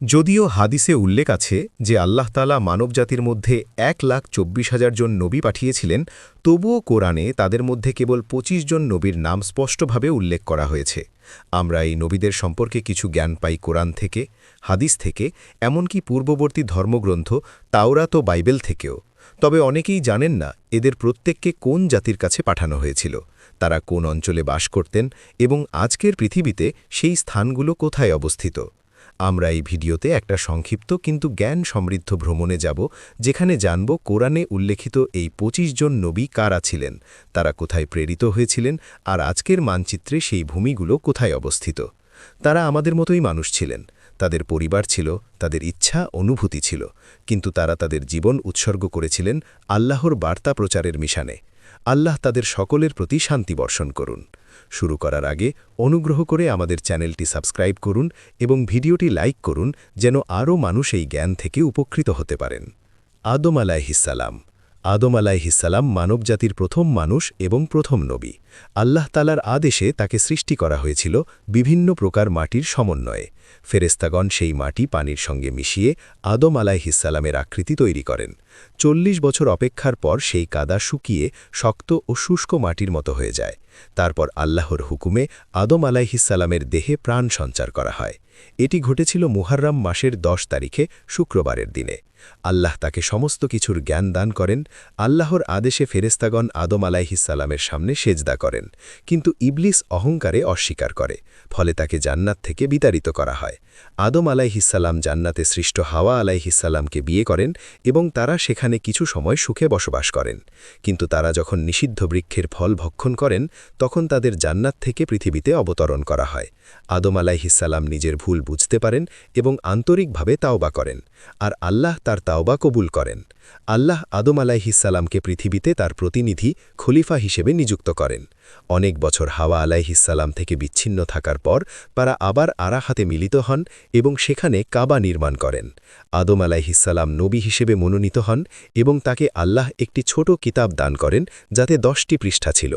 যদিও হাদিসে উল্লেখ আছে যে আল্লাহ তালা মানবজাতির মধ্যে এক লাখ চব্বিশ হাজার জন নবী পাঠিয়েছিলেন, তবুও কোরআনে তাদের মধ্যে কেবল ২৫ জন নবীর নাম স্পষ্টভাবে উল্লেখ করা হয়েছে। আমরা এই নবীদের সম্পর্কে কিছু জ্ঞান পাই কোরআন থেকে, হাদিস থেকে, এমনকি পূর্ববর্তী ধর্মগ্রন্থ, তাওরাত ও বাইবেল থেকেও। তবে অনেকেই জানেন না এদের প্রত্যেককে কোন জাতির কাছে পাঠানো হয়েছিল, তারা কোন অঞ্চলে বাস করতেন এবং আজকের পৃথিবীতে সেই স্থানগুলো কোথায় অবস্থিত। আমরা এই ভিডিওতে একটা সংক্ষিপ্ত কিন্তু জ্ঞান সমৃদ্ধ ভ্রমণে যাব, যেখানে জানব কোরআনে উল্লেখিত এই ২৫ জন নবী কারা ছিলেন, তারা কোথায় প্রেরিত হয়েছিলেন, আর আজকের মানচিত্রে সেই ভূমিগুলো কোথায় অবস্থিত। তারা আমাদের মতোই মানুষ ছিলেন, তাদের পরিবার ছিল, তাদের ইচ্ছা, অনুভূতি ছিল, কিন্তু তারা তাদের জীবন উৎসর্গ করেছিলেন আল্লাহর বার্তা প্রচারের মিশানে। আল্লাহ তাদের সকলের প্রতি শান্তি বর্ষণ করুন। শুরু করার আগে অনুগ্রহ করে আমাদের চ্যানেলটি সাবস্ক্রাইব করুন এবং ভিডিওটি লাইক করুন যেন আরও মানুষ এই জ্ঞান থেকে উপকৃত হতে পারেন। আদম আলাইহিসালাম আদম আলাইহিসালাম মানবজাতির প্রথম মানুষ এবং প্রথম নবী। আল্লাহ তালার আদেশে তাকে সৃষ্টি করা হয়েছিল বিভিন্ন প্রকার মাটির সমন্বয়ে। ফেরেস্তাগণ সেই মাটি পানির সঙ্গে মিশিয়ে আদম আলাইহিসালামের আকৃতি তৈরি করেন। চল্লিশ বছর অপেক্ষার পর সেই কাদা শুকিয়ে শক্ত ও শুষ্ক মাটির মতো হয়ে যায়। তারপর আল্লাহর হুকুমে আদম আলাইহিসালামের দেহে প্রাণ সঞ্চার করা হয়। এটি ঘটেছিল মুহাররাম মাসের দশ তারিখে, শুক্রবারের দিনে। আল্লাহ তাকে সমস্ত কিছুর জ্ঞান দান করেন, আল্লাহর আদেশে ফেরেস্তাগণ আদম আলাইহিসাল্লামের সামনে সেজদা করেন, কিন্তু ইবলিস অহংকারে অস্বীকার করে, ফলে তাকে জান্নাত থেকে বিতাড়িত করা হয়। আদম আলাইহিসাল্লাম জান্নাতে সৃষ্ট হাওয়া আলাইহিসাল্লামকে বিয়ে করেন এবং তারা সেখানে কিছু সময় সুখে বসবাস করেন। কিন্তু তারা যখন নিষিদ্ধ বৃক্ষের ফল ভক্ষণ করেন, তখন তাদের জান্নাত থেকে পৃথিবীতে অবতরণ করা হয়। আদম আলাইহিসাল্লাম নিজের ভুল বুঝতে পারেন এবং আন্তরিকভাবে তাওবা করেন, আর আল্লাহ তার তাওবা কবুল করেন। আল্লাহ আদম আলাইহিসাল্লামকে পৃথিবীতে তার প্রতিনিধি খলিফা হিসেবে নিযুক্ত করেন। অনেক বছর হাওয়া আলাইহিসাল্লাম থেকে বিচ্ছিন্ন থাকার পর তারা আবার আরাহাতে মিলিত হন এবং সেখানে কাবা নির্মাণ করেন। আদম আলাইহিসাল্লাম নবী হিসেবে মনোনীত হন এবং তাকে আল্লাহ একটি ছোট কিতাব দান করেন যাতে দশটি পৃষ্ঠা ছিল।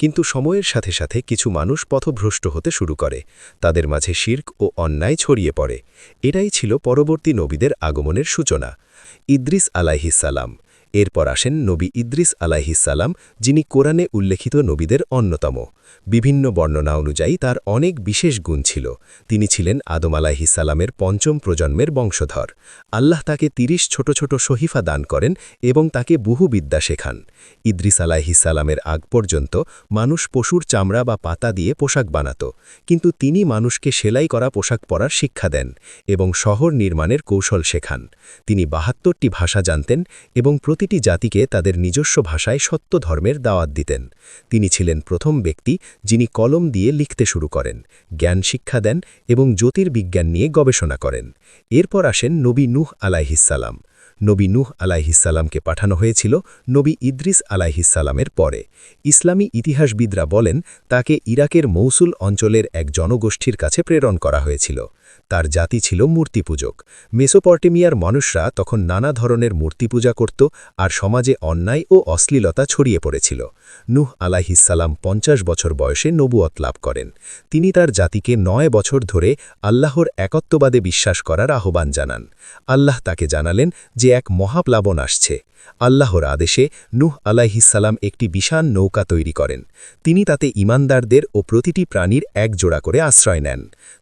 কিন্তু সময়ের সাথে সাথে কিছু মানুষ পথভ্রষ্ট হতে শুরু করে। তাদের মাঝে শির্ক ও অন্যায় ছড়িয়ে পড়ে। এটাই ছিল পরবর্তী নবীদের আগমনের সূচনা। ইদ্রিস আলাইহিসাল্লাম এরপর আসেন নবী ইদ্রিস আলাইহিসাল্লাম যিনি কোরআনে উল্লেখিত নবীদের অন্যতম। বিভিন্ন বর্ণনা অনুযায়ী তার অনেক বিশেষ গুণ ছিল। তিনি ছিলেন আদম আলাইহিসাল্লামের পঞ্চম প্রজন্মের বংশধর। আল্লাহ তাকে তিরিশ ছোট ছোট শহীফা দান করেন এবং তাকে বহু বিদ্যা শেখান। ইদ্রিস আলাইহিসাল্লামের আগ পর্যন্ত মানুষ পশুর চামড়া বা পাতা দিয়ে পোশাক বানাত, কিন্তু তিনি মানুষকে সেলাই করা পোশাক পরার শিক্ষা দেন এবং শহর নির্মাণের কৌশল শেখান। তিনি বাহাত্তরটি ভাষা জানতেন এবং প্রতিটি জাতিকে তাদের নিজস্ব ভাষায় সত্য ধর্মের দাওয়াত দিতেন। তিনি ছিলেন প্রথম ব্যক্তি যিনি কলম দিয়ে লিখতে শুরু করেন, জ্ঞান শিক্ষা দেন এবং জ্যোতির্বিজ্ঞান নিয়ে গবেষণা করেন। এরপর আসেন নবী নুহ আলাইহিসাল্লাম নবী নুহ আলাইহিসাল্লামকে পাঠানো হয়েছিল নবী ইদ্রিস আলাইহিসাল্লামের পরে। ইসলামী ইতিহাসবিদরা বলেন, তাকে ইরাকের মৌসুল অঞ্চলের এক জনগোষ্ঠীর কাছে প্রেরণ করা হয়েছিল। তার জাতি ছিল মূর্তিপূজক। মেসোপর্টেমিয়ার মানুষরা তখন নানা ধরনের মূর্তিপূজা করত আর সমাজে অন্যায় ও অশ্লীলতা ছড়িয়ে পড়েছিল। নুহ আলাহিসাল্লাম পঞ্চাশ বছর বয়সে নবুয়ত লাভ করেন। তিনি তার জাতিকে নয় বছর ধরে আল্লাহর একত্ববাদে বিশ্বাস করার আহ্বান জানান। আল্লাহ তাকে জানালেন যে এক মহাপ্লাবন আসছে। আল্লাহর আদেশে নুহ আলাইহিসাল্লাম একটি বিশাল নৌকা তৈরি করেন। তিনি তাতে ইমানদারদের ও প্রতিটি প্রাণীর এক জোড়া করে আশ্রয় নেন।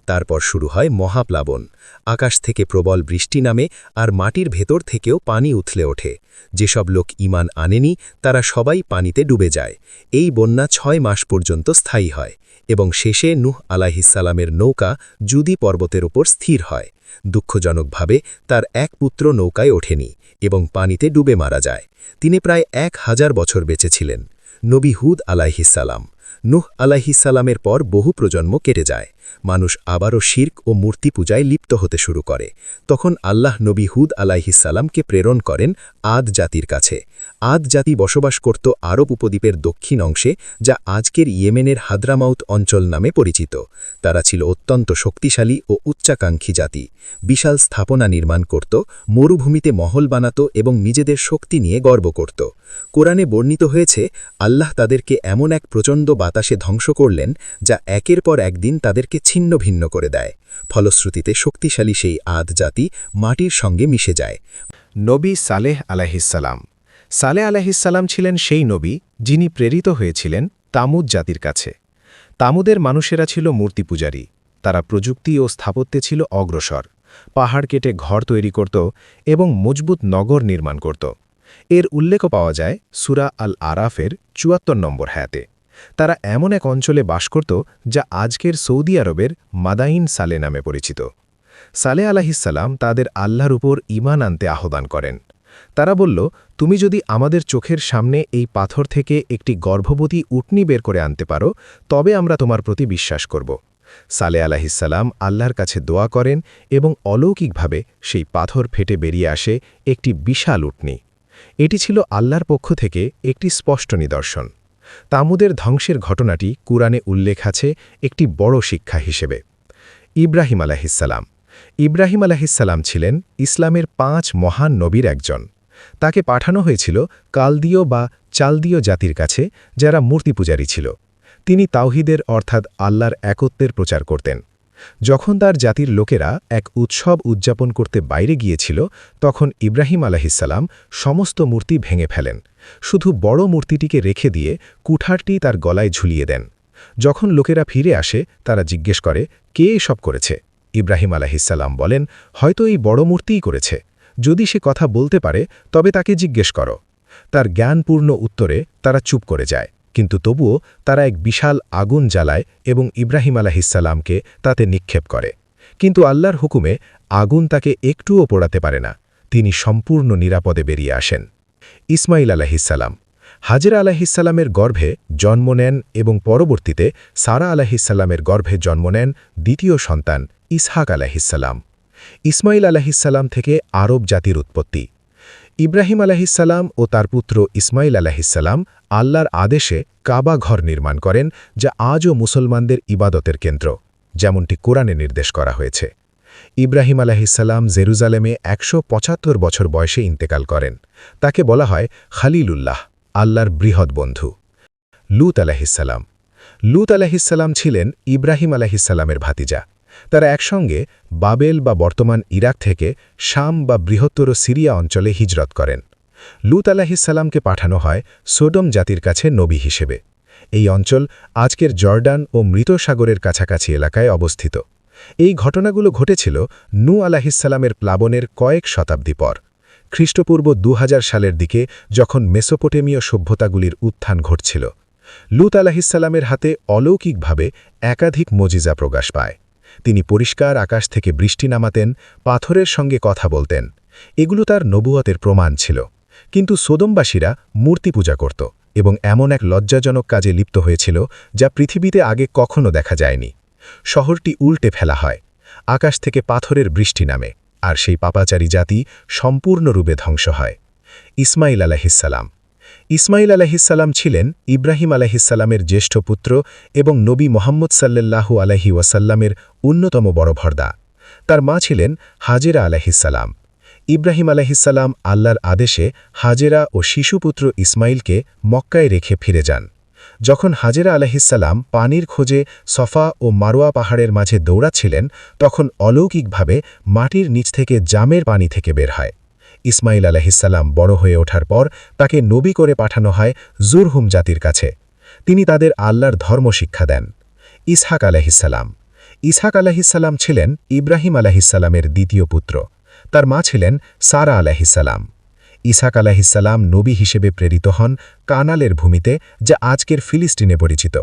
তারপর শুরু হয় মহাপ্লাবন। আকাশ থেকে প্রবল বৃষ্টি নামে আর মাটির ভেতর থেকেও পানি উথলে ওঠে। যেসব লোক ইমান আনেনি, তারা সবাই পানিতে ডুবে যায়। এই বন্যা ছয় মাস পর্যন্ত স্থায়ী হয় এবং শেষে নুহ আলাহিসাল্লামের নৌকা জুদি পর্বতের ওপর স্থির হয়। দুঃখজনকভাবে তার এক পুত্র নৌকায় ওঠেনি এবং পানিতে ডুবে মারা যায়। তিনি প্রায় এক হাজার বছর বেঁচেছিলেন নবী হুদ আলাইহিসাল্লাম নুহ আলাইহিসাল্লামের পর বহু প্রজন্ম কেটে যায়। মানুষ আবারও শির্ক ও মূর্তি পূজায় লিপ্ত হতে শুরু করে। তখন আল্লাহ নবী হুদ আলাইহিসাল্লামকে প্রেরণ করেন আদ জাতির কাছে। আদ জাতি বসবাস করত আরব উপদ্বীপের দক্ষিণ অংশে, যা আজকের ইয়েমেনের হাদ্রামাউত অঞ্চল নামে পরিচিত। তারা ছিল অত্যন্ত শক্তিশালী ও উচ্চাকাঙ্ক্ষী জাতি। বিশাল স্থাপনা নির্মাণ করত, মরুভূমিতে মহল বানাত এবং নিজেদের শক্তি নিয়ে গর্ব করত। কোরআনে বর্ণিত হয়েছে, আল্লাহ তাদেরকে এমন এক প্রচণ্ড বাতাসে ধ্বংস করলেন, যা একের পর একদিন তাদেরকে ছিন্ন ভিন্ন করে দেয়। ফলশ্রুতিতে শক্তিশালী সেই আদ জাতি মাটির সঙ্গে মিশে যায়। নবী সালেহ আলাহিসাল্লাম সালেহ আলাহিসাল্লাম ছিলেন সেই নবী যিনি প্রেরিত হয়েছিলেন তামুদ জাতির কাছে। তামুদের মানুষেরা ছিল মূর্তি পূজারী। তারা প্রযুক্তি ও স্থাপত্যে ছিল অগ্রসর। পাহাড় কেটে ঘর তৈরি করত এবং মজবুত নগর নির্মাণ করত। এর উল্লেখ পাওয়া যায় সুরা আল আরাফের চুয়াত্তর নম্বর হ্যাতে। তারা এমন এক অঞ্চলে বাস করত যা আজকের সৌদি আরবের মাদাইন সালে নামে পরিচিত। সালে আলাহিসাল্লাম তাদের আল্লাহর উপর ইমান আনতে আহ্বান করেন। তারা বলল, তুমি যদি আমাদের চোখের সামনে এই পাথর থেকে একটি গর্ভবতী উটনি বের করে আনতে পারো, তবে আমরা তোমার প্রতি বিশ্বাস করব। সালে আলাহিসাল্লাম আল্লাহর কাছে দোয়া করেন এবং অলৌকিকভাবে সেই পাথর ফেটে বেরিয়ে আসে একটি বিশাল উটনি। এটি ছিল আল্লাহর পক্ষ থেকে একটি স্পষ্ট নিদর্শন। তামুদের ধ্বংসের ঘটনাটি কুরআনে উল্লেখ আছে একটি বড় শিক্ষা হিসেবে। ইব্রাহিম আলাহিসাল্লাম ইব্রাহিম আলাহিসাল্লাম ছিলেন ইসলামের পাঁচ মহান নবীর একজন। তাকে পাঠানো হয়েছিল কালদীয় বা চালদীয় জাতির কাছে, যারা মূর্তি পূজারী ছিল। তিনি তাওহিদের অর্থাৎ আল্লাহর একত্বের প্রচার করতেন। যখন তার জাতির লোকেরা এক উৎসব উদযাপন করতে বাইরে গিয়েছিল, তখন ইব্রাহিম আলাহিসাল্লাম সমস্ত মূর্তি ভেঙে ফেলেন। শুধু বড় মূর্তিটিকে রেখে দিয়ে কুঠারটি তার গলায় ঝুলিয়ে দেন। যখন লোকেরা ফিরে আসে, তারা জিজ্ঞেস করে, কে এসব করেছে? ইব্রাহিম আলাহিসাল্লাম বলেন, হয়তো এই বড় মূর্তিই করেছে। যদি সে কথা বলতে পারে, তবে তাকে জিজ্ঞেস করো। তার জ্ঞানপূর্ণ উত্তরে তারা চুপ করে যায়। কিন্তু তবুও তারা এক বিশাল আগুন জ্বালায় এবং ইব্রাহিম আলাহিসাল্লামকে তাতে নিক্ষেপ করে। কিন্তু আল্লাহর হুকুমে আগুন তাকে একটুও পোড়াতে পারে না। তিনি সম্পূর্ণ নিরাপদে বেরিয়ে আসেন। ইসমাইল আলাহিসাল্লাম হাজরা আলাহিসাল্লামের গর্ভে জন্ম নেন এবং পরবর্তীতে সারা আলাহিসাল্লামের গর্ভে জন্ম নেন দ্বিতীয় সন্তান ইসহাক আলাহিসাল্লাম ইসমাইল আলাহিসাল্লাম থেকে আরব জাতির উৎপত্তি। ইব্রাহিম আলাহিসাল্লাম ও তার পুত্র ইসমাইল আলাহিসাল্লাম আল্লাহর আদেশে কাবা ঘর নির্মাণ করেন, যা আজও মুসলমানদের ইবাদতের কেন্দ্র, যেমনটি কোরআনে নির্দেশ করা হয়েছে। ইব্রাহিম আলাহিসাল্লাম জেরুজালেমে একশো পঁচাত্তর বছর বয়সে ইন্তেকাল করেন। তাকে বলা হয় খালিলুল্লাহ। আল্লাহর বৃহৎ বন্ধু। লুত আলাহিসাল্লাম লুত আলাহিসাল্লাম ছিলেন ইব্রাহিম আলাহিসাল্লামের ভাতিজা। তারা একসঙ্গে বাবেল বা বর্তমান ইরাক থেকে শাম বা বৃহত্তর সিরিয়া অঞ্চলে হিজরত করেন। লুত আলাহিসাল্লামকে পাঠানো হয় সোডম জাতির কাছে নবী হিসেবে। এই অঞ্চল আজকের জর্ডান ও মৃত সাগরের কাছাকাছি এলাকায় অবস্থিত। এই ঘটনাগুলো ঘটেছিল নু আলাহিসাল্লামের প্লাবনের কয়েক শতাব্দী পর। খ্রিস্টপূর্ব দু হাজার সালের দিকে যখন মেসোপোটেমীয় সভ্যতাগুলির উত্থান ঘটছিল, লুত আলাহিসাল্লামের হাতে অলৌকিকভাবে একাধিক মজিজা প্রকাশ পায়। তিনি পরিষ্কার আকাশ থেকে বৃষ্টি নামাতেন, পাথরের সঙ্গে কথা বলতেন। এগুলো তার নবুয়তের প্রমাণ ছিল। কিন্তু সোদমবাসীরা মূর্তি পূজা করত এবং এমন এক লজ্জাজনক কাজে লিপ্ত হয়েছিল যা পৃথিবীতে আগে কখনো দেখা যায়নি। শহরটি উল্টে ফেলা হয়। আকাশ থেকে পাথরের বৃষ্টি নামে। আর সেই পাপাচারী জাতি সম্পূর্ণরূপে ধ্বংস হয়। ইসমাইল আলাহিসাল্লাম ইসমাইল আলাহিসাল্লাম ছিলেন ইব্রাহিম আলাহিসাল্লামের জ্যেষ্ঠ পুত্র এবং নবী মোহাম্মদ সাল্লাল্লাহু আলহি ওয়াসাল্লামের অন্যতম বড় ভর্দা। তার মা ছিলেন হাজেরা আলাহিসাল্লাম ইব্রাহিম আলাহিসাল্লাম আল্লাহর আদেশে হাজেরা ও শিশুপুত্র ইসমাইলকে মক্কায় রেখে ফিরে যান। যখন হাজেরা আলাহিসাল্লাম পানির খোঁজে সফা ও মারোয়া পাহাড়ের মাঝে দৌড়াচ্ছিলেন, তখন অলৌকিকভাবে মাটির নিচ থেকে জামের পানি থেকে বের হয়। ইসমাইল আলাহিসাল্লাম বড় হয়ে ওঠার পর তাকে নবী করে পাঠানো হয় জুরহুম জাতির কাছে। তিনি তাদের আল্লাহর ধর্ম শিক্ষা দেন। ইসহাক আলাহিসাল্লাম ইসহাক আলাহিসাল্লাম ছিলেন ইব্রাহিম আলাহিসাল্লামের দ্বিতীয় পুত্র। তার মা ছিলেন সারা আলাহিসাল্লাম ইসাক আলাহিসাল্লাম নবী হিসেবে প্রেরিত হন কানালের ভূমিতে, যা আজকের ফিলিস্তিনে পরিচিত।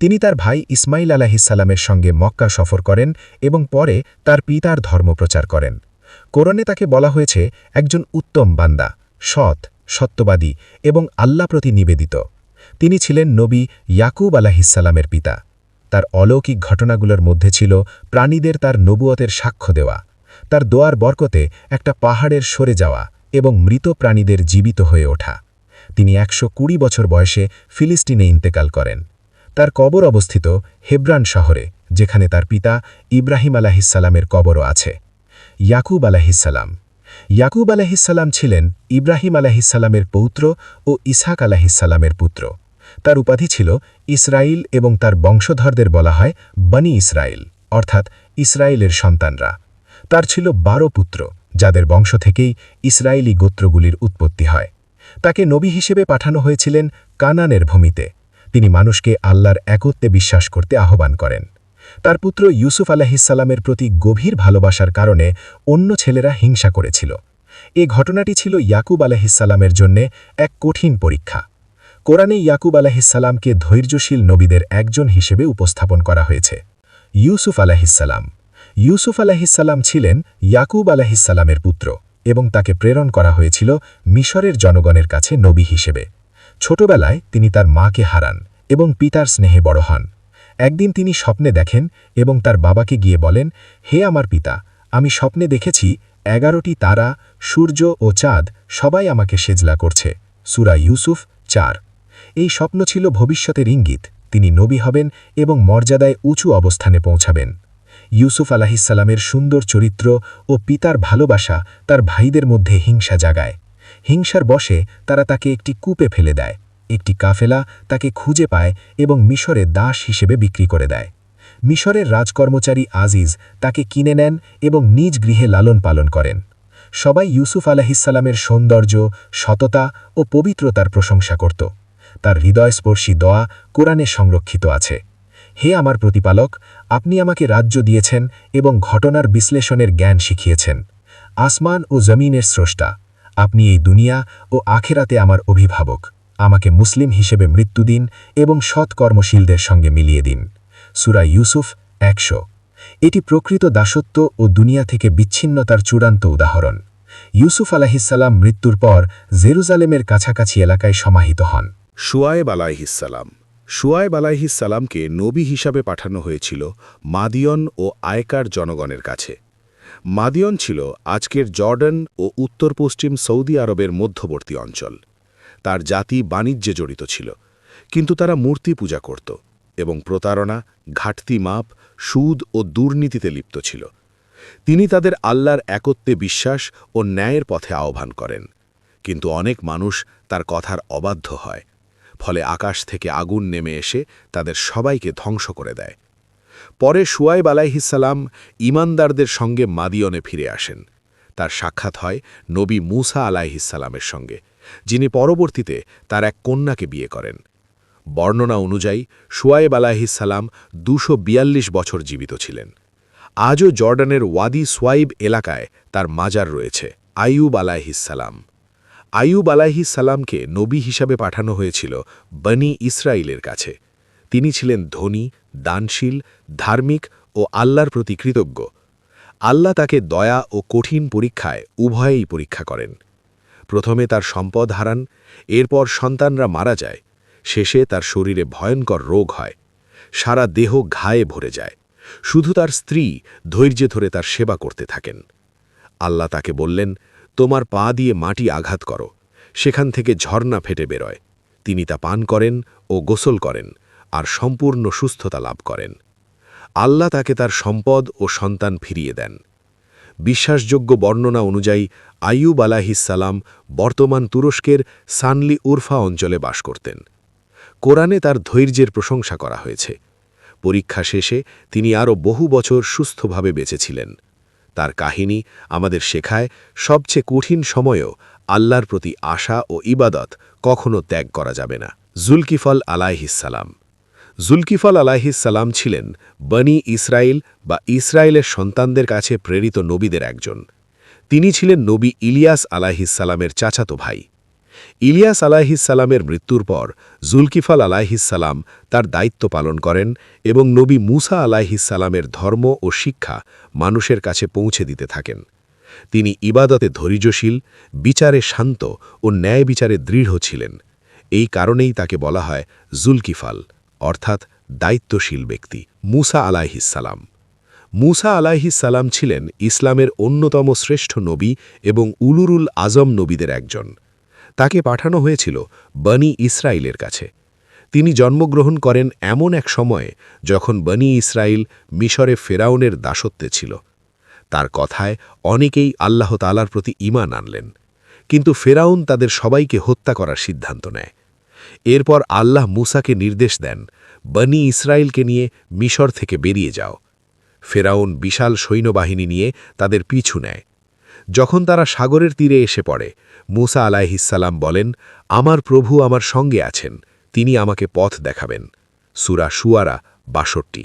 তিনি তার ভাই ইসমাইল আলাহিসাল্লামের সঙ্গে মক্কা সফর করেন এবং পরে তার পিতার ধর্ম প্রচার করেন। কোরআনে তাকে বলা হয়েছে, একজন উত্তম বান্দা, সৎ, সত্যবাদী এবং আল্লাহ প্রতি নিবেদিত। তিনি ছিলেন নবী ইয়াকুব আলাহিসাল্লামের পিতা। তার অলৌকিক ঘটনাগুলোর মধ্যে ছিল প্রাণীদের তার নবুয়তের সাক্ষ্য দেওয়া। তার দোয়ার বরকতে একটা পাহাড়ের সরে যাওয়া। এবং মৃত প্রাণীদের জীবিত হয়ে ওঠা। তিনি একশো কুড়ি বছর বয়সে ফিলিস্তিনে ইন্তেকাল করেন। তার কবর অবস্থিত হেব্রান শহরে, যেখানে তার পিতা ইব্রাহিম আলাহিসাল্লামের কবরও আছে। ইয়াকুব আলাহিসাল্লাম ইয়াকুব আলাহিসাল্লাম ছিলেন ইব্রাহিম আলাহিসাল্লামের পৌত্র ও ইসাক আলাহিসাল্লামের পুত্র। তার উপাধি ছিল ইসরাইল এবং তার বংশধরদের বলা হয় বনি ইসরাইল, অর্থাৎ ইসরায়েলের সন্তানরা। তার ছিল বারো পুত্র। যাদের বংশ থেকেই ইসরায়েলি গোত্রগুলির উৎপত্তি হয়। তাকে নবী হিসেবে পাঠানো হয়েছিলেন কানানের ভূমিতে। তিনি মানুষকে আল্লাহর একত্বে বিশ্বাস করতে আহ্বান করেন। তার পুত্র ইউসুফ আলাহিসাল্লামের প্রতি গভীর ভালোবাসার কারণে অন্য ছেলেরা হিংসা করেছিল। এ ঘটনাটি ছিল ইয়াকুব আলাহিসাল্লামের জন্যে এক কঠিন পরীক্ষা। কোরআনে ইয়াকুব আলাহিসাল্লামকে ধৈর্যশীল নবীদের একজন হিসেবে উপস্থাপন করা হয়েছে। ইউসুফ আলাহিসাল্লাম ইউসুফ আলাহিসাল্লাম ছিলেন ইয়াকুব আলাহিসাল্লামের পুত্র এবং তাকে প্রেরণ করা হয়েছিল মিশরের জনগণের কাছে নবী হিসেবে। ছোটবেলায় তিনি তার মাকে হারান এবং পিতার স্নেহে বড় হন। একদিন তিনি স্বপ্নে দেখেন এবং তার বাবাকে গিয়ে বলেন, হে আমার পিতা, আমি স্বপ্নে দেখেছি এগারোটি তারা, সূর্য ও চাঁদ সবাই আমাকে সেজলা করছে। সুরা ইউসুফ চার। এই স্বপ্ন ছিল ভবিষ্যতের ইঙ্গিত। তিনি নবী হবেন এবং মর্যাদায় উঁচু অবস্থানে পৌঁছাবেন। ইউসুফ আলাহিসাল্লামের সুন্দর চরিত্র ও পিতার ভালোবাসা তার ভাইদের মধ্যে হিংসা জাগায়। হিংসার বশে তারা তাকে একটি কূপে ফেলে দেয়, একটি কাফেলা তাকে খুঁজে পায় এবং মিশরে দাস হিসেবে বিক্রি করে দেয়। মিশরের রাজকর্মচারী আজিজ তাকে কিনে নেন এবং নিজ গৃহে লালন পালন করেন। সবাই ইউসুফ আলাহিসাল্লামের সৌন্দর্য, সততা ও পবিত্রতার প্রশংসা করত। তার হৃদয়স্পর্শী দোয়া কোরআনে সংরক্ষিত আছে। হে আমার প্রতিপালক, আপনি আমাকে রাজ্য দিয়েছেন এবং ঘটনার বিশ্লেষণের জ্ঞান শিখিয়েছেন। আসমান ও জমিনের স্রষ্টা, আপনি এই দুনিয়া ও আখেরাতে আমার অভিভাবক। আমাকে মুসলিম হিসেবে মৃত্যু দিন এবং সৎকর্মশীলদের সঙ্গে মিলিয়ে দিন। সুরা ইউসুফ একশো। এটি প্রকৃত দাসত্ব ও দুনিয়া থেকে বিচ্ছিন্নতার চূড়ান্ত উদাহরণ। ইউসুফ আলাহিসাল্লাম মৃত্যুর পর জেরুজালেমের কাছাকাছি এলাকায় সমাহিত হন। শুয়ায়েব আলাইহিসালাম শুয়ায়েব আলাইহিসালামকে নবী হিসাবে পাঠানো হয়েছিল মাদিয়ন ও আয়কার জনগণের কাছে। মাদিয়ন ছিল আজকের জর্ডান ও উত্তর পশ্চিম সৌদি আরবের মধ্যবর্তী অঞ্চল। তার জাতি বাণিজ্যে জড়িত ছিল, কিন্তু তারা মূর্তি পূজা করত এবং প্রতারণা, ঘাটতি মাপ, সুদ ও দুর্নীতিতে লিপ্ত ছিল। তিনি তাদের আল্লাহর একত্বে বিশ্বাস ও ন্যায়ের পথে আহ্বান করেন, কিন্তু অনেক মানুষ তার কথার অবাধ্য হয়। ফলে আকাশ থেকে আগুন নেমে এসে তাদের সবাইকে ধ্বংস করে দেয়। পরে সুয়াইব আলাইহিসাল্লাম ইমানদারদের সঙ্গে মাদিয়নে ফিরে আসেন। তার সাক্ষাৎ হয় নবী মুসা আলাইহিসাল্লামের সঙ্গে, যিনি পরবর্তীতে তার এক কন্যাকে বিয়ে করেন। বর্ণনা অনুযায়ী সুয়াইব আলাহিসাল্লাম দুশো বছর জীবিত ছিলেন। আজও জর্ডানের ওয়াদি সোয়াইব এলাকায় তার মাজার রয়েছে, আইয়ুব আলাহিসাল্লাম আইয়ুব আলাহিসাল্লামকে নবী হিসাবে পাঠানো হয়েছিল বনি ইসরায়েলের কাছে। তিনি ছিলেন ধনী, দানশীল, ধার্মিক ও আল্লাহর প্রতি কৃতজ্ঞ। আল্লাহ তাকে দয়া ও কঠিন পরীক্ষায় উভয়েই পরীক্ষা করেন। প্রথমে তার সম্পদ হারান, এরপর সন্তানরা মারা যায়, শেষে তার শরীরে ভয়ঙ্কর রোগ হয়, সারা দেহ ঘায়ে ভরে যায়। শুধু তার স্ত্রী ধৈর্য ধরে তার সেবা করতে থাকেন। আল্লাহ তাকে বললেন তোমার পা দিয়ে মাটি আঘাত করো। সেখান থেকে ঝর্ণা ফেটে বেরোয়। তিনি তা পান করেন ও গোসল করেন আর সম্পূর্ণ সুস্থতা লাভ করেন। আল্লাহ তাকে তার সম্পদ ও সন্তান ফিরিয়ে দেন। বিশ্বাসযোগ্য বর্ণনা অনুযায়ী আইয়ুব আলাহিসাল্লাম বর্তমান তুরস্কের সানলি উরফা অঞ্চলে বাস করতেন। কোরআনে তার ধৈর্যের প্রশংসা করা হয়েছে। পরীক্ষা শেষে তিনি আরও বহু বছর সুস্থভাবে বেঁচেছিলেন তার কাহিনী আমাদের শেখায় সবচেয়ে কঠিন সময়েও আল্লাহর প্রতি আশা ও ইবাদত কখনো ত্যাগ করা যাবে না। জুলকিফল আলাইহিসাল্লাম জুলকিফল আলাইহিসাল্লাম ছিলেন বনি ইসরায়েল বা ইসরায়েলের সন্তানদের কাছে প্রেরিত নবীদের একজন। তিনি ছিলেন নবী ইলিয়াস আলাহিসাল্লামের চাচাতো ভাই। ইলিয়াস আলাহিসাল্লামের মৃত্যুর পর জুলকিফল আলাহিসাল্লাম তার দায়িত্ব পালন করেন এবং নবী মুসা আলাহিসাল্লামের ধর্ম ও শিক্ষা মানুষের কাছে পৌঁছে দিতে থাকেন। তিনি ইবাদতে ধৈর্যশীল, বিচারে শান্ত ও ন্যায় বিচারে দৃঢ় ছিলেন। এই কারণেই তাকে বলা হয় জুলকিফাল, অর্থাৎ দায়িত্বশীল ব্যক্তি, মুসা আলাহিসাল্লাম মুসা আলাহিসাল্লাম ছিলেন ইসলামের অন্যতম শ্রেষ্ঠ নবী এবং উলুরুল আজম নবীদের একজন। তাকে পাঠানো হয়েছিল বনি ইসরায়েলের কাছে। তিনি জন্মগ্রহণ করেন এমন এক সময়ে যখন বনি ইসরায়েল মিশরে ফেরাউনের দাসত্বে ছিল। তার কথায় অনেকেই আল্লাহ তালার প্রতি ঈমান আনলেন, কিন্তু ফেরাউন তাদের সবাইকে হত্যা করার সিদ্ধান্ত নেয়। এরপর আল্লাহ মুসাকে নির্দেশ দেন, বনি ইসরায়েলকে নিয়ে মিশর থেকে বেরিয়ে যাও। ফেরাউন বিশাল সৈন্যবাহিনী নিয়ে তাদের পিছু নেয়। যখন তারা সাগরের তীরে এসে পড়ে মুসা আলাইহিসাল্লাম বলেন, আমার প্রভু আমার সঙ্গে আছেন, তিনি আমাকে পথ দেখাবেন। সুরা সুয়ারা বাষট্টি।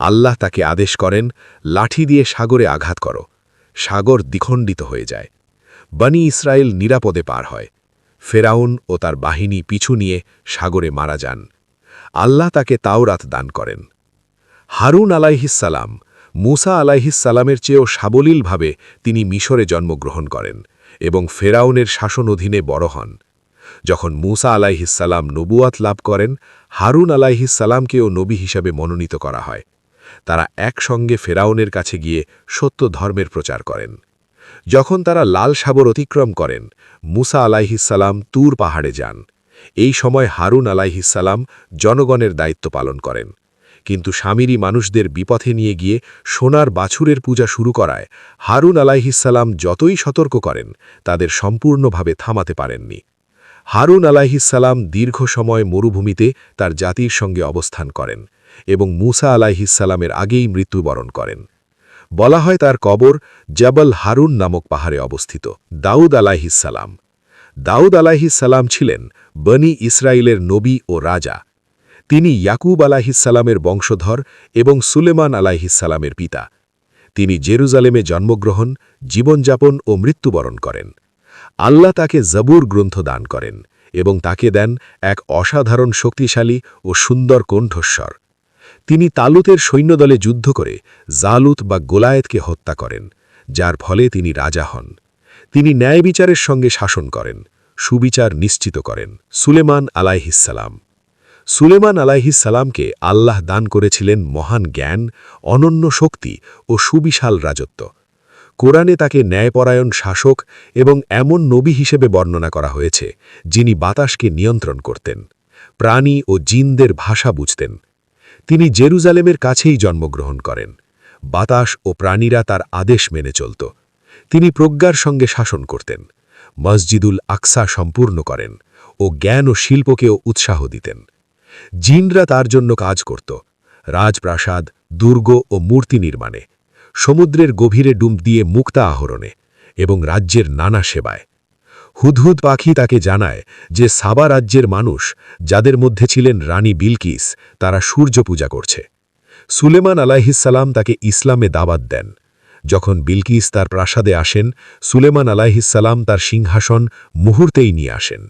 আল্লাহ তাকে আদেশ করেন, লাঠি দিয়ে সাগরে আঘাত করো, সাগর দ্বিখণ্ডিত হয়ে যায়, বনি ইসরায়েল নিরাপদে পার হয়, ফেরাউন ও তার বাহিনী পিছু নিয়ে সাগরে মারা যান। আল্লাহ তাকে তাওরাত দান করেন। হারুন আলাইহিসাল্লাম মুসা আলাইহিসাল্লামের চেয়েও সাবলীলভাবে তিনি মিশরে জন্মগ্রহণ করেন। এবং ফেরাউনের শাসন অধীনে বড় হন। যখন মুসা আলাইহিসাল্লাম নবুয়াত লাভ করেন, হারুন আলাইহিসাল্লামকেও নবী হিসাবে মনোনীত করা হয়। তারা একসঙ্গে ফেরাউনের কাছে গিয়ে সত্য ধর্মের প্রচার করেন। যখন তারা লাল সাগর অতিক্রম করেন, মুসা আলাইহিসাল্লাম তুর পাহাড়ে যান। এই সময় হারুন আলাইহিসাল্লাম জনগণের দায়িত্ব পালন করেন। কিন্তু স্বামীরই মানুষদের বিপথে নিয়ে গিয়ে সোনার বাছুরের পূজা শুরু করায়। হারুন আলাইহিসাল্লাম যতই সতর্ক করেন, তাদের সম্পূর্ণভাবে থামাতে পারেননি। হারুন আলাইহিসাল্লাম দীর্ঘ সময় মরুভূমিতে তার জাতির সঙ্গে অবস্থান করেন এবং মুসা আলাইহিসাল্লামের আগেই মৃত্যুবরণ করেন। বলা হয় তার কবর জবল হারুন নামক পাহাড়ে অবস্থিত, দাউদ আলাইহিসাল্লাম দাউদ আলাইহিসাল্লাম ছিলেন বনি ইসরায়েলের নবী ও রাজা। তিনি ইয়াকুব আলাহিসাল্লামের বংশধর এবং সুলেমান আলাহিসাল্লামের পিতা। তিনি জেরুজালেমে জন্মগ্রহণ, জীবনযাপন ও মৃত্যুবরণ করেন। আল্লাহ তাকে জবুর গ্রন্থ দান করেন এবং তাকে দেন এক অসাধারণ শক্তিশালী ও সুন্দর কণ্ঠস্বর। তিনি তালুতের সৈন্যদলে যুদ্ধ করে জালুত বা গোলায়েতকে হত্যা করেন, যার ফলে তিনি রাজা হন। তিনি ন্যায় বিচারের সঙ্গে শাসন করেন, সুবিচার নিশ্চিত করেন সুলেমান আলাইহিসাল্লাম সুলেমান আলাইহিসাল্লামকে আল্লাহ দান করেছিলেন মহান জ্ঞান, অনন্য শক্তি ও সুবিশাল রাজত্ব। কোরআনে তাকে ন্যায়পরায়ণ শাসক এবং এমন নবী হিসেবে বর্ণনা করা হয়েছে, যিনি বাতাসকে নিয়ন্ত্রণ করতেন, প্রাণী ও জিনদের ভাষা বুঝতেন। তিনি জেরুজালেমের কাছেই জন্মগ্রহণ করেন। বাতাস ও প্রাণীরা তার আদেশ মেনে চলত। তিনি প্রজ্ঞার সঙ্গে শাসন করতেন, মসজিদুল আকসা সম্পূর্ণ করেন ও জ্ঞান ও শিল্পকেও উৎসাহ দিতেন। জিনরা তার জন্য কাজ করত। রাজপ্রাসাদ, দুর্গ ও মূর্তি নির্মাণে, সমুদ্রের গভীরে ডুব দিয়ে মুক্তা আহরণে এবং রাজ্যের নানা সেবায়। হুদহুদ পাখি তাকে জানায় যে সাবা রাজ্যের মানুষ, যাদের মধ্যে ছিলেন রানী বিলকিস, তারা সূর্য পূজা করছে। সুলেমান আলাইহিসাল্লাম তাকে ইসলামে দাবাত দেন। যখন বিলকিস তার প্রাসাদে আসেন, সুলেমান আলাইহিসাল্লাম তার সিংহাসন মুহূর্তেই নিয়ে আসেন।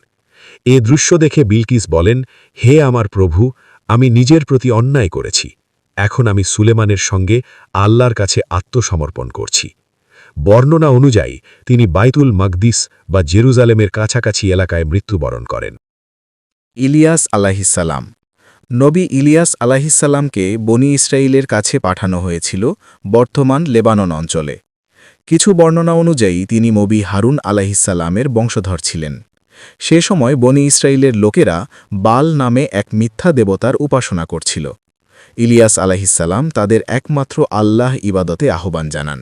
এ দৃশ্য দেখে বিলকিস বলেন, হে আমার প্রভু, আমি নিজের প্রতি অন্যায় করেছি। এখন আমি সুলেমানের সঙ্গে আল্লাহর কাছে আত্মসমর্পণ করছি। বর্ণনা অনুযায়ী, তিনি বাইতুল মকদিস বা জেরুজালেমের কাছাকাছি এলাকায় মৃত্যুবরণ করেন। ইলিয়াস আলাহিসাল্লাম নবী ইলিয়াস আলাহিসাল্লামকে বনি ইসরায়েলের কাছে পাঠানো হয়েছিল বর্তমান লেবানন অঞ্চলে। কিছু বর্ণনা অনুযায়ী, তিনি মবি হারুন আলাহিসাল্লামের বংশধর ছিলেন। সে সময় বনি ইসরায়েলের লোকেরা বাল নামে এক মিথ্যা দেবতার উপাসনা করছিল। ইলিয়াস আলাহিসাল্লাম তাদের একমাত্র আল্লাহ ইবাদতে আহ্বান জানান,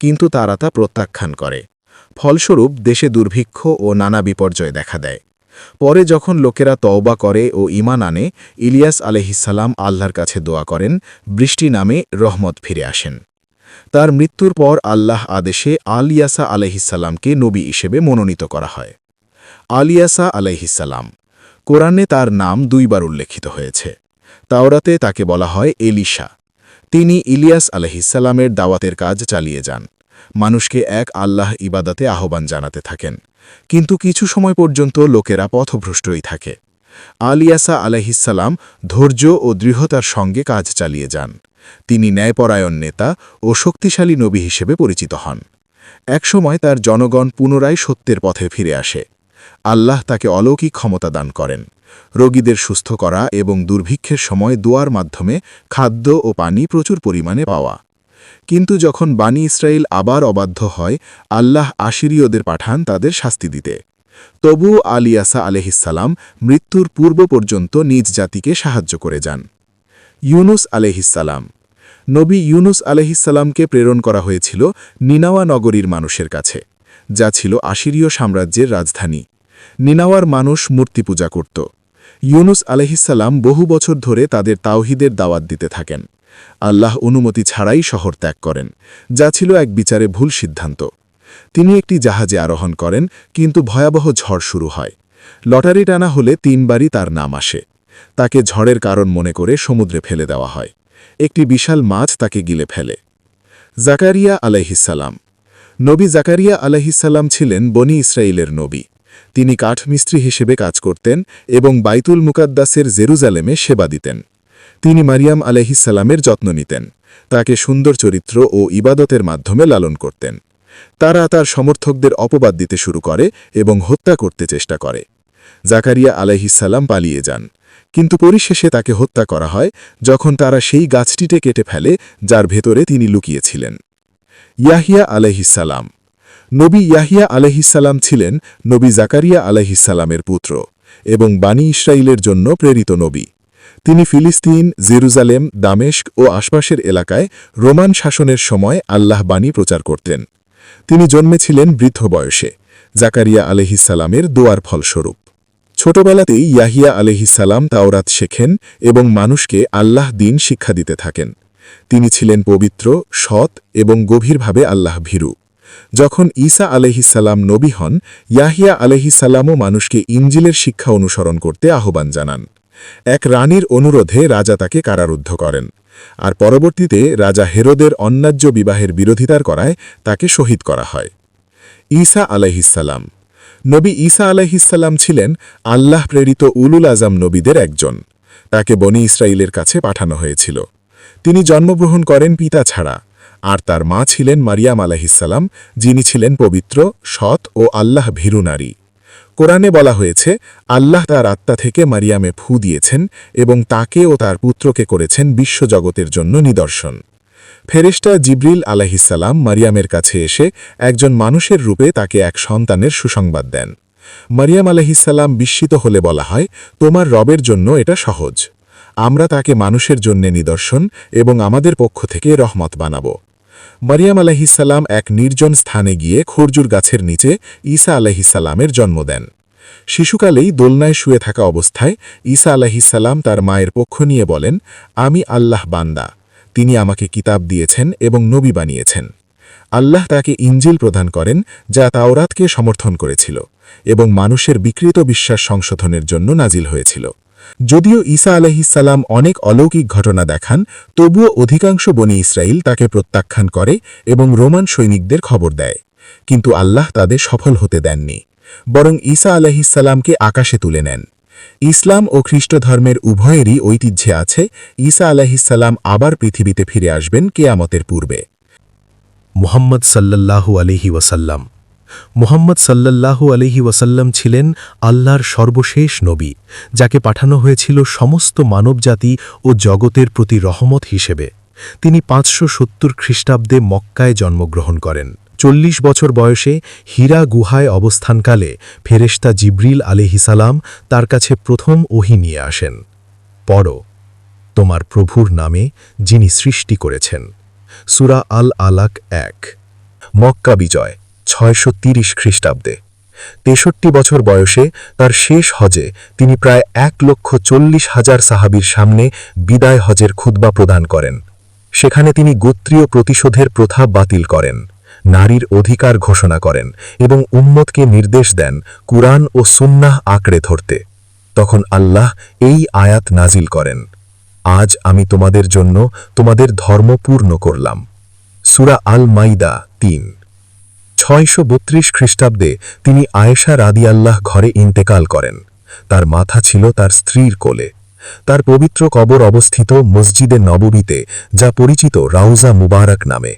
কিন্তু তারা তা প্রত্যাখ্যান করে। ফলস্বরূপ দেশে দুর্ভিক্ষ ও নানা বিপর্যয় দেখা দেয়। পরে যখন লোকেরা তওবা করে ও ইমান আনে, ইলিয়াস আলহিসাল্লাম আল্লাহর কাছে দোয়া করেন, বৃষ্টি নামে রহমত ফিরে আসেন। তার মৃত্যুর পর আল্লাহ আদেশে আলিয়াসা আলহিসাল্লামকে নবী হিসেবে মনোনীত করা হয়। আলিয়াসা আলহিসাল্লাম কোরআনে তার নাম দুইবার উল্লেখিত হয়েছে। তাওরাতে তাকে বলা হয় এলিশা। তিনি ইলিয়াস আলহিসাল্লামের দাওয়াতের কাজ চালিয়ে যান। মানুষকে এক আল্লাহ ইবাদাতে আহ্বান জানাতে থাকেন। কিন্তু কিছু সময় পর্যন্ত লোকেরা পথভ্রষ্টই থাকে। আলিয়াসা আলহিসাল্লাম ধৈর্য ও দৃঢ়তার সঙ্গে কাজ চালিয়ে যান। তিনি ন্যায়পরায়ণ নেতা ও শক্তিশালী নবী হিসেবে পরিচিত হন। একসময় তার জনগণ পুনরায় সত্যের পথে ফিরে আসে। আল্লাহ তাকে অলৌকিক ক্ষমতা দান করেন। রোগীদের সুস্থ করা এবং দুর্ভিক্ষের সময় দোয়ার মাধ্যমে খাদ্য ও পানি প্রচুর পরিমাণে পাওয়া। কিন্তু যখন বানি ইসরায়েল আবার অবাধ্য হয়, আল্লাহ আশিরীয়দের পাঠান তাদের শাস্তি দিতে। তবু আলিয়াসা আলহিসাল্লাম মৃত্যুর পূর্ব পর্যন্ত নিজ জাতিকে সাহায্য করে যান। ইউনুস আলহিসাল্লাম নবী ইউনুস আলহিসাল্লামকে প্রেরণ করা হয়েছিল নিনাওয়া নগরীর মানুষের কাছে, যা ছিল আশিরীয় সাম্রাজ্যের রাজধানী। নিনাওয়ার মানুষ মূর্তি পূজা করত। ইউনুস আলহিসাল্লাম বহু বছর ধরে তাদের তাওহিদের দাওয়াত দিতে থাকেন। আল্লাহ অনুমতি ছাড়াই শহর ত্যাগ করেন, যা ছিল এক বিচারে ভুল সিদ্ধান্ত। তিনি একটি জাহাজে আরোহণ করেন, কিন্তু ভয়াবহ ঝড় শুরু হয়। লটারি টানা হলে তিনবারই তার নাম আসে। তাকে ঝড়ের কারণ মনে করে সমুদ্রে ফেলে দেওয়া হয়। একটি বিশাল মাছ তাকে গিলে ফেলে। জাকারিয়া আলাইহিসাল্লাম নবী জাকারিয়া আলাইহিসাল্লাম ছিলেন বনি ইসরায়েলের নবী। তিনি কাঠমিস্ত্রি হিসেবে কাজ করতেন এবং বাইতুল মুকাদ্দাসের জেরুজালেমে সেবা দিতেন। তিনি মারিয়াম আলহিসাল্লামের যত্ন নিতেন, তাকে সুন্দর চরিত্র ও ইবাদতের মাধ্যমে লালন করতেন। তারা তার সমর্থকদের অপবাদ দিতে শুরু করে এবং হত্যা করতে চেষ্টা করে। জাকারিয়া আলাইহিসাল্লাম পালিয়ে যান, কিন্তু পরিশেষে তাকে হত্যা করা হয় যখন তারা সেই গাছটিতে কেটে ফেলে, যার ভেতরে তিনি লুকিয়েছিলেন। ইয়াহিয়া আলহিসাল্লাম নবী ইয়াহিয়া আলহিসাল্লাম ছিলেন নবী জাকারিয়া আলহিসাল্লামের পুত্র এবং বাণী ইসরায়েলের জন্য প্রেরিত নবী। তিনি ফিলিস্তিন, জেরুজালেম, দামেস্ক ও আশপাশের এলাকায় রোমান শাসনের সময় আল্লাহ বাণী প্রচার করতেন। তিনি জন্মেছিলেন বৃদ্ধ বয়সে, জাকারিয়া আলহিসাল্লামের দোয়ার ফলস্বরূপ। ছোটবেলাতেই ইয়াহিয়া আলহিসাল্লাম তাওরাত শেখেন এবং মানুষকে আল্লাহ দিন শিক্ষা দিতে থাকেন। তিনি ছিলেন পবিত্র, সৎ এবং গভীরভাবে আল্লাহ ভীরু। যখন ঈসা আলহিসাল্লাম নবী হন, ইয়াহিয়া আলহিসাল্লামও মানুষকে ইঞ্জিলের শিক্ষা অনুসরণ করতে আহ্বান জানান। এক রানীর অনুরোধে রাজা তাকে কারারুদ্ধ করেন, আর পরবর্তীতে রাজা হেরোদের অন্যায্য বিবাহের বিরোধিতার করায় তাকে শহীদ করা হয়। ঈসা আলহিসাল্লাম নবী ঈসা আলহিসাল্লাম ছিলেন আল্লাহ প্রেরিত উলুল আজম নবীদের একজন। তাকে বনি ইসরায়েলের কাছে পাঠানো হয়েছিল। তিনি জন্মগ্রহণ করেন পিতা ছাড়া। আর তার মা ছিলেন মারিয়াম আলহিসাল্লাম যিনি ছিলেন পবিত্র, সৎ ও আল্লাহ ভীরু নারী। কোরআনে বলা হয়েছে, আল্লাহ তার আত্মা থেকে মারিয়ামে ফু দিয়েছেন এবং তাকে ও তার পুত্রকে করেছেন বিশ্বজগতের জন্য নিদর্শন। ফেরেশতা জিব্রিল আলাহিসাল্লাম মারিয়ামের কাছে এসে একজন মানুষের রূপে তাকে এক সন্তানের সুসংবাদ দেন। মারিয়াম আলহিসাল্লাম বিস্মিত হলে বলা হয়, তোমার রবের জন্য এটা সহজ। আমরা তাকে মানুষের জন্যে নিদর্শন এবং আমাদের পক্ষ থেকে রহমত বানাব। মারিয়াম আলহিসাল্লাম এক নির্জন স্থানে গিয়ে খরজুর গাছের নিচে ঈসা আলহিসাল্লামের জন্ম দেন। শিশুকালেই দোলনায় শুয়ে থাকা অবস্থায় ঈসা আলহিসাল্লাম তার মায়ের পক্ষ নিয়ে বলেন, আমি আল্লাহ বান্দা। তিনি আমাকে কিতাব দিয়েছেন এবং নবী বানিয়েছেন। আল্লাহ তাকে ইঞ্জিল প্রদান করেন যা তাওরাতকে সমর্থন করেছিল এবং মানুষের বিকৃত বিশ্বাস সংশোধনের জন্য নাজিল হয়েছিল। যদিও ঈসা আলহিসাল্লাম অনেক অলৌকিক ঘটনা দেখান, তবুও অধিকাংশ বনি ইসরায়েল তাকে প্রত্যাখ্যান করে এবং রোমান সৈনিকদের খবর দেয়। কিন্তু আল্লাহ তাদের সফল হতে দেননি, বরং ঈসা আলহিসাল্লামকে আকাশে তুলে নেন। ইসলাম ও খ্রিস্ট ধর্মের উভয়েরই ঐতিহ্যে আছে, ঈসা আলাহিসাল্লাম আবার পৃথিবীতে ফিরে আসবেন কেয়ামতের পূর্বে। মুহাম্মদ সাল্লাল্লাহু আলহি ওয়াসাল্লাম মুহাম্মদ সাল্লাল্লাহু আলহি ওয়াসাল্লাম ছিলেন আল্লাহর সর্বশেষ নবী, যাকে পাঠানো হয়েছিল সমস্ত মানবজাতি ও জগতের প্রতি রহমত হিসেবে। তিনি পাঁচশো সত্তর খ্রিস্টাব্দে মক্কায় জন্মগ্রহণ করেন। চল্লিশ বছর বয়সে হীরা গুহায় অবস্থানকালে ফেরেশতা জিব্রিল আলিহিসালাম তার কাছে প্রথম ওহি নিয়ে আসেন। পর তোমার প্রভুর নামে যিনি সৃষ্টি করেছেন। সুরা আল আলাক এক। মক্কা বিজয়। ছয়শো তিরিশ খ্রিস্টাব্দে। তেষট্টি বছর বয়সে তার শেষ হজে তিনি প্রায় এক লক্ষ চল্লিশ হাজার সাহাবির সামনে বিদায় হজের খুতবা প্রদান করেন। সেখানে তিনি গোত্রীয় প্রতিশোধের প্রথা বাতিল করেন, নারীর অধিকার ঘোষণা করেন এবং উম্মতকে নির্দেশ দেন কুরআন ও সুন্নাহ আঁকড়ে ধরতে। তখন আল্লাহ এই আয়াত নাজিল করেন, আজ আমি তোমাদের জন্য তোমাদের ধর্ম পূর্ণ করলাম। সুরা আল মাইদা তিন। ছয়শো বত্রিশ খ্রিস্টাব্দে তিনি আয়েশা রাদিয়াল্লাহ ঘরে ইন্তেকাল করেন। তার মাথা ছিল তার স্ত্রীর কোলে। তার পবিত্র কবর অবস্থিত মসজিদে নববীতে, যা পরিচিত রাউজা মুবারক নামে।